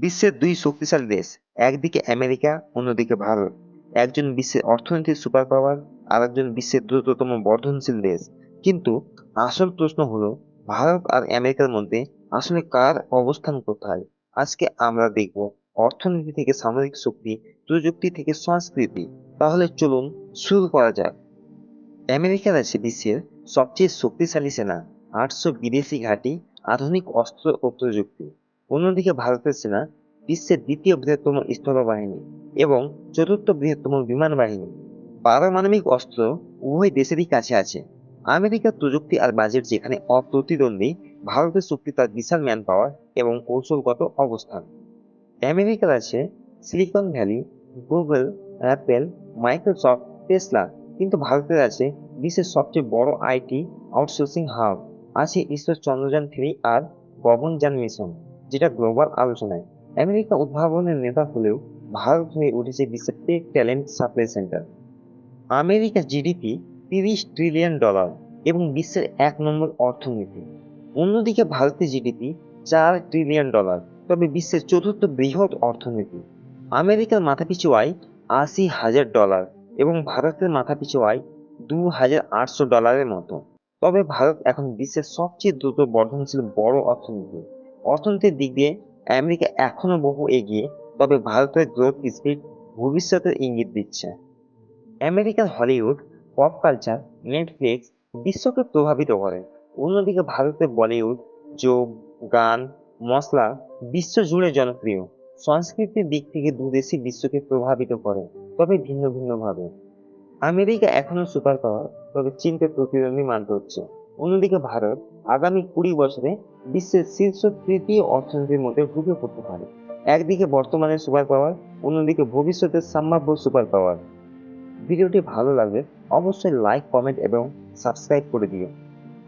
বিশ্বের দুই শক্তিশালী দেশ, একদিকে আমেরিকা, অন্যদিকে ভারত। একজন বিশ্বের অর্থনৈতিক সুপার পাওয়ার আর একজন বিশ্বের দ্রুততম বর্ধনশীল দেশ। কিন্তু আসল প্রশ্ন হলো, ভারত আর আমেরিকার মধ্যে আসলে কার অবস্থান কোথায়? আজকে আমরা দেখব অর্থনীতি থেকে সামরিক শক্তি, প্রযুক্তি থেকে সংস্কৃতি। তাহলে চলুন শুরু করা যাক। আমেরিকার আছে বিশ্বের সবচেয়ে শক্তিশালী সেনা, আটশো বিদেশি ঘাঁটি, আধুনিক অস্ত্র ও প্রযুক্তি। অন্যদিকে ভারতের সেনা বিশ্বের দ্বিতীয় বৃহত্তম স্থলবাহিনী এবং চতুর্থ বৃহত্তম বিমান বাহিনী পারমাণবিক অস্ত্র উভয় দেশেরই কাছে আছে। আমেরিকার প্রযুক্তি আর বাজেট যেখানে অপ্রতিদ্বন্দ্বী, ভারতের শক্তি তার বিশাল ম্যান পাওয়ার এবং কৌশলগত অবস্থান। আমেরিকার আছে Silicon Valley Google Apple Microsoft Tesla কিন্তু ভারতের আছে বিশ্বের সবচেয়ে বড় আইটি আউটসোর্সিং হাব আছে ইসরো চন্দ্রযান থ্রি আর গগনযান মিশন যেটা গ্লোবাল আলোচনায়। আমেরিকা উদ্ভাবনের নেতা হলেও ভারত হয়ে উঠেছে বিশ্বের ট্যালেন্ট সাপ্লাই সেন্টার আমেরিকার জিডিপি তিরিশ ট্রিলিয়ন ডলার এবং বিশ্বের এক নম্বর অর্থনীতি। অন্যদিকে ভারতের জিডিপি চার ট্রিলিয়ন ডলার তবে বিশ্বের চতুর্থ বৃহৎ অর্থনীতি। আমেরিকার মাথাপিছু আয় আশি হাজার ডলার এবং ভারতের মাথাপিছু আয় দু হাজার আটশো ডলারের মতো। তবে ভারত এখন বিশ্বের সবচেয়ে দ্রুত বর্ধনশীল বড় অর্থনীতি। অর্থনীতির দিক দিয়ে আমেরিকা এখনও বহু এগিয়ে, তবে ভারতের গ্রোথ স্পিড ভবিষ্যতের ইঙ্গিত দিচ্ছে। আমেরিকার হলিউড পপ কালচার নেটফ্লিক্স বিশ্বকে প্রভাবিত করে। অন্যদিকে ভারতের বলিউড যোগ গান, মশলা বিশ্ব জুড়ে জনপ্রিয়। সংস্কৃতির দিক থেকে দুদেশই বিশ্বকে প্রভাবিত করে, তবে ভিন্ন ভিন্নভাবে। আমেরিকা এখনও সুপার পাওয়ার তবে চীনকে প্রতিদ্বন্দ্বী মানতে হচ্ছে। অন্যদিকে ভারত আগামী কুড়ি বছরে বিশ্বের শীর্ষ তৃতীয় অর্থনীতির মধ্যে ঢুকে পড়তে পারে। একদিকে বর্তমানে সুপার পাওয়ার অন্যদিকে ভবিষ্যতের সম্ভাব্য সুপার পাওয়ার ভিডিওটি ভালো লাগলে অবশ্যই লাইক কমেন্ট এবং সাবস্ক্রাইব করে দিও।